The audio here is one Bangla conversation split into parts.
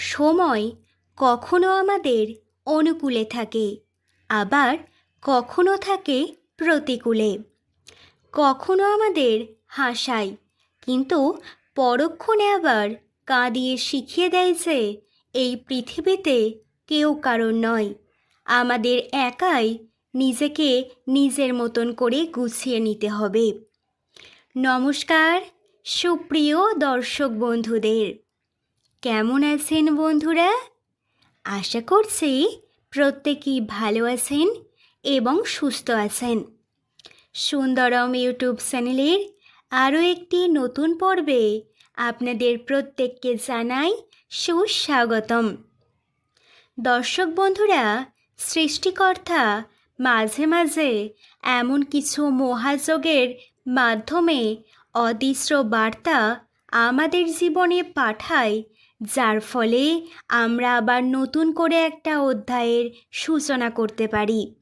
সময় কখনো আমাদের অনুকূলে থাকে, আবার কখনো থাকে প্রতিকূলে। কখনো আমাদের হাসায়, কিন্তু পরক্ষণে আবার কাঁদিয়ে শিখিয়ে দেয় যে এই পৃথিবীতে কেউ কারণ নয়। আমাদের একাই নিজেকে নিজের মতন করে গুছিয়ে নিতে হবে। নমস্কার, সুপ্রিয় দর্শক বন্ধুদের। কেমন আছেন বন্ধুরা? আশা করছি প্রত্যেকেই ভালো আছেন এবং সুস্থ আছেন। সুন্দরম ইউটিউব চ্যানেলের আরও একটি নতুন পর্বে আপনাদের প্রত্যেককে জানাই সুস্বাগতম। দর্শক বন্ধুরা, সৃষ্টিকর্তা মাঝে মাঝে এমন কিছু মহাযোগের মাধ্যমে অদৃশ্য বার্তা আমাদের জীবনে পাঠায় যার ফলে আমরা আবার নতুন করে একটা অধ্যায়ের সূচনা করতে পারি।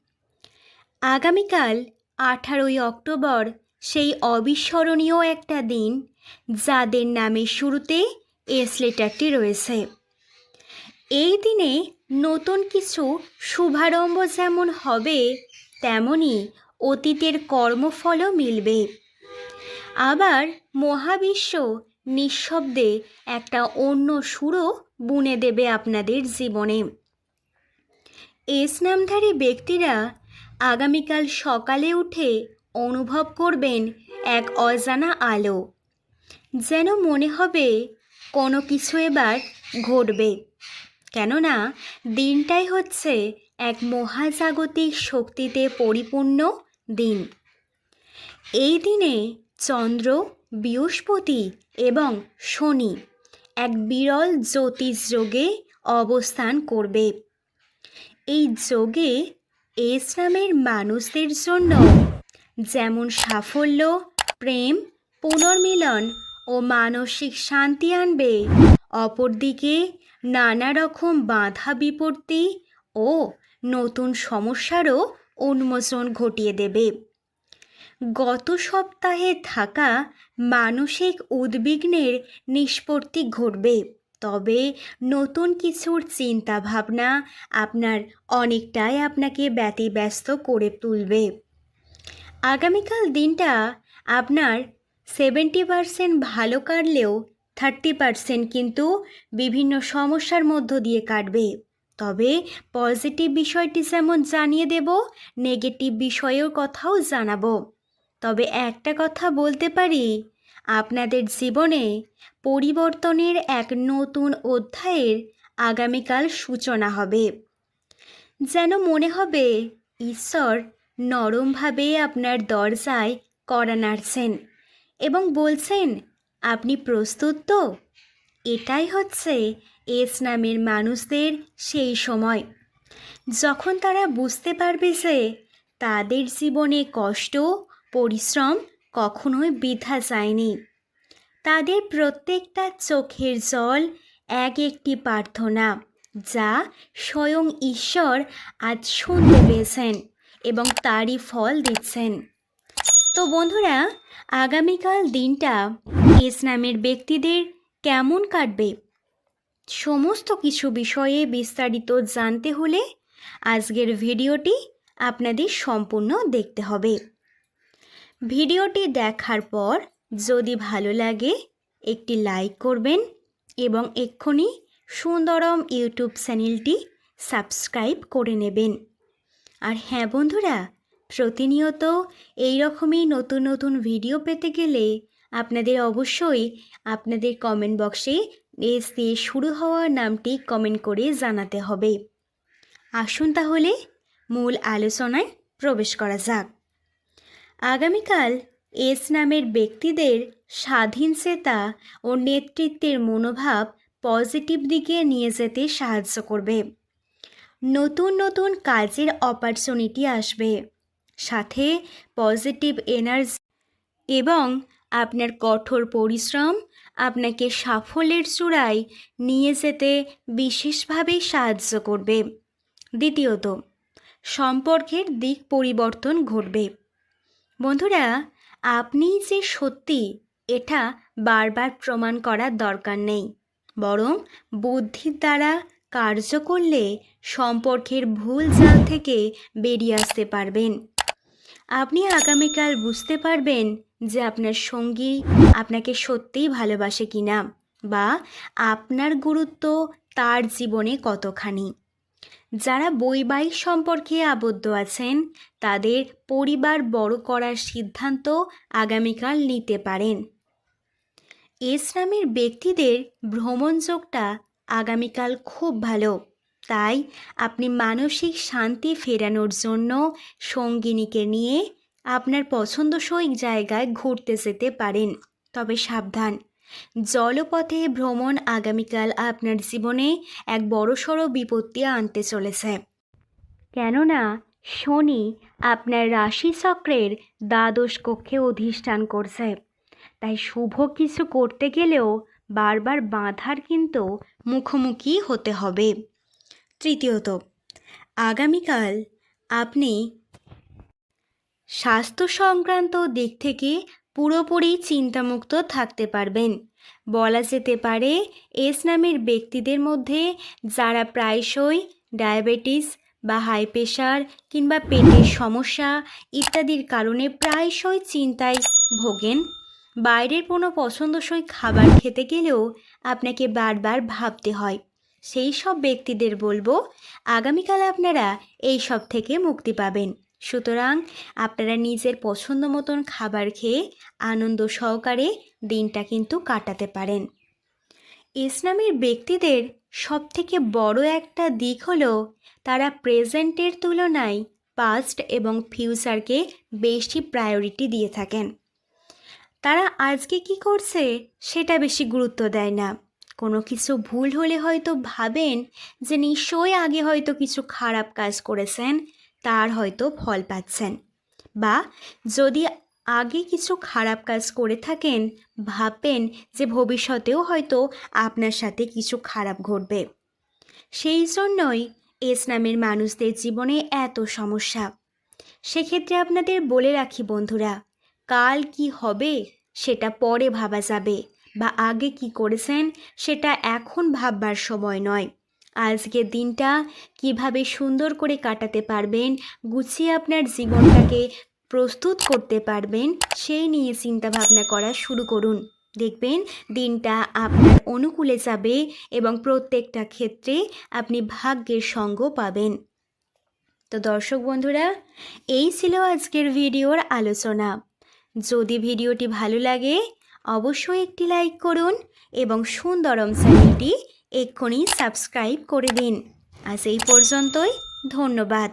আগামীকাল, আঠারোই অক্টোবর, সেই অবিস্মরণীয় একটা দিন যাদের নামের শুরুতে এস লেটারটি রয়েছে। এই দিনে নতুন কিছু শুভারম্ভ যেমন হবে, তেমনি অতীতের কর্মফলও মিলবে। আবার মহাবিশ্ব নিঃশব্দে একটা অন্য সুরও বুনে দেবে আপনাদের জীবনে। এস নামধারী ব্যক্তিরা আগামীকাল সকালে উঠে অনুভব করবেন এক অজানা আলো। যেন মনে হবে কোনো কিছু এবার ঘটবে। কেননা দিনটাই হচ্ছে এক মহাজাগতিক শক্তিতে পরিপূর্ণ দিন। এই দিনে চন্দ্র বৃহস্পতি এবং শনি এক বিরল জ্যোতিষ যোগে অবস্থান করবে। এই যোগে ইসলামের মানুষদের জন্য যেমন সাফল্য, প্রেম, পুনর্মিলন ও মানসিক শান্তি আনবে, অপরদিকে নানা রকম বাধা বিপত্তি ও নতুন সমস্যারও উন্মোচন ঘটিয়ে দেবে। গত সপ্তাহে থাকা মানসিক উদ্বিগ্নের নিষ্পত্তি ঘটবে। তবে নতুন কিছুর চিন্তা ভাবনা আপনার অনেকটাই আপনাকে ব্যতিব্যস্ত করে তুলবে। আগামীকাল দিনটা আপনার সেভেন্টি পারসেন্ট ভালো কাটলেও থার্টি পারসেন্ট কিন্তু বিভিন্ন সমস্যার মধ্য দিয়ে কাটবে। তবে পজিটিভ বিষয়টি যেমন জানিয়ে দেব, নেগেটিভ বিষয়ের কথাও জানাব। তবে একটা কথা বলতে পারি? আপনাদের জীবনে পরিবর্তনের এক নতুন অধ্যায়ের আগামীকাল সূচনা হবে। যেন মনে হবে, ঈশ্বর নরমভাবে আপনার দরজায় কড়া নাড়ছেন এবং বলছেন, আপনি প্রস্তুত তো? এটাই হচ্ছে এস নামের মানুষদের সেই সময়। যখন তারা বুঝতে পারবে যে তাদের জীবনে কষ্ট পরিশ্রম কখনোই বৃথা যায়নি। তাদের প্রত্যেকটা চোখের জল এক একটি প্রার্থনা, যা স্বয়ং ঈশ্বর আজ শুনতে পেয়েছেন এবং তারই ফল দিচ্ছেন। তো বন্ধুরা, আগামীকাল দিনটা এস নামের ব্যক্তিদের কেমন কাটবে? সমস্ত কিছু বিষয়ে বিস্তারিত জানতে হলে আজকের ভিডিওটি আপনাদের সম্পূর্ণ দেখতে হবে। ভিডিওটি দেখার পর যদি ভালো লাগে, একটি লাইক করবেন এবং এক্ষুনি সুন্দরম ইউটিউব চ্যানেলটি সাবস্ক্রাইব করে নেবেন। আর হ্যাঁ বন্ধুরা, প্রতিনিয়ত এই রকমই নতুন নতুন ভিডিও পেতে গেলে আপনাদের অবশ্যই আপনাদের কমেন্ট বক্সে এস দিয়ে শুরু হওয়া নামটি কমেন্ট করে জানাতে হবে। আসুন তাহলে মূল আলোচনায় প্রবেশ করা যাক। আগামীকাল এস নামের ব্যক্তিদের স্বাধীন চেতা ও নেতৃত্বের মনোভাব পজিটিভ দিকে নিয়ে যেতে সাহায্য করবে। নতুন নতুন কাজের অপরচুনিটি আসবে। সাথে পজিটিভ এনার্জি এবং আপনার কঠোর পরিশ্রম আপনাকে সাফল্যের চূড়ায় নিয়ে যেতে বিশেষভাবে সাহায্য করবে। দ্বিতীয়ত, সম্পর্কের দিক পরিবর্তন ঘটবে। বন্ধুরা, আপনি যে সত্যি এটা বারবার প্রমাণ করার দরকার নেই। বরং বুদ্ধির দ্বারা কার্য করলে সম্পর্কের ভুল জাল থেকে বেরিয়ে আসতে পারবেন। আপনি আগামীকাল বুঝতে পারবেন যে আপনার সঙ্গী আপনাকে সত্যিই ভালোবাসে কিনা বা আপনার গুরুত্ব তার জীবনে কতখানি। যারা বৈবাহিক সম্পর্কে আবদ্ধ আছেন, তাদের পরিবার বড় করার সিদ্ধান্ত আগামীকাল নিতে পারেন। এস নামের ব্যক্তিদের ভ্রমণযোগটা আগামীকাল খুব ভালো। তাই আপনি মানসিক শান্তি ফেরানোর জন্য সঙ্গিনীকে নিয়ে আপনার পছন্দসই জায়গায় ঘুরতে যেতে পারেন। তবে সাবধান। জলপথে ভ্রমণ আগামীকাল আপনার জীবনে এক বড়সড় বিপত্তি আনতে চলেছে। কেননা শনি আপনার রাশিচক্রের দ্বাদশ কক্ষে অধিষ্ঠান করছে। তাই শুভ কিছু করতে গেলেও বারবার বাধার কিন্তু মুখোমুখি হতে হবে। তৃতীয়ত, আগামীকাল আপনি স্বাস্থ্য সংক্রান্ত দিক থেকে পুরোপুরি চিন্তামুক্ত থাকতে পারবেন। বলা যেতে পারে, এস নামের ব্যক্তিদের মধ্যে যারা প্রায়শই ডায়াবেটিস বা হাই প্রেশার কিংবা পেটের সমস্যা ইত্যাদির কারণে প্রায়শই চিন্তায় ভোগেন। বাইরের কোনো পছন্দসই খাবার খেতে গেলেও আপনাকে বারবার ভাবতে হয়। সেই সব ব্যক্তিদের বলব, আগামীকাল আপনারা এই সব থেকে মুক্তি পাবেন। সুতরাং আপনারা নিজের পছন্দ মতন খাবার খেয়ে আনন্দ সহকারে দিনটা কিন্তু কাটাতে পারেন। ইসলামের ব্যক্তিদের সবথেকে বড় একটা দিক হলো তারা প্রেজেন্টের তুলনায় পাস্ট এবং ফিউচারকে বেশি প্রায়োরিটি দিয়ে থাকেন। তারা আজকে কি করছে সেটা বেশি গুরুত্ব দেয় না। কোনো কিছু ভুল হলে হয়তো ভাবেন যে নিশ্চয়ই আগে হয়তো কিছু খারাপ কাজ করেছেন তার হয়তো ফল পাচ্ছেন। বা যদি আগে কিছু খারাপ কাজ করে থাকেন, ভাববেন যে ভবিষ্যতেও হয়তো আপনার সাথে কিছু খারাপ ঘটবে। সেই জন্যই এস নামের মানুষদের জীবনে এত সমস্যা। সেক্ষেত্রে আপনাদের বলে রাখি বন্ধুরা, কাল কি হবে সেটা পরে ভাবা যাবে, বা আগে কি করেছেন সেটা এখন ভাববার সময় নয়। আজকের দিনটা কীভাবে সুন্দর করে কাটাতে পারবেন, গুছিয়ে আপনার জীবনটাকে প্রস্তুত করতে পারবেন, সেই নিয়ে চিন্তা ভাবনা করা শুরু করুন। দেখবেন দিনটা আপনার অনুকূলে যাবে এবং প্রত্যেকটা ক্ষেত্রে আপনি ভাগ্যের সঙ্গ পাবেন। তো দর্শক বন্ধুরা, এই ছিল আজকের ভিডিওর আলোচনা। যদি ভিডিওটি ভালো লাগে অবশ্যই একটি লাইক করুন এবং সুন্দরম চ্যানেলটি এক্ষুনি সাবস্ক্রাইব করে দিন। আজ এই পর্যন্তই, ধন্যবাদ।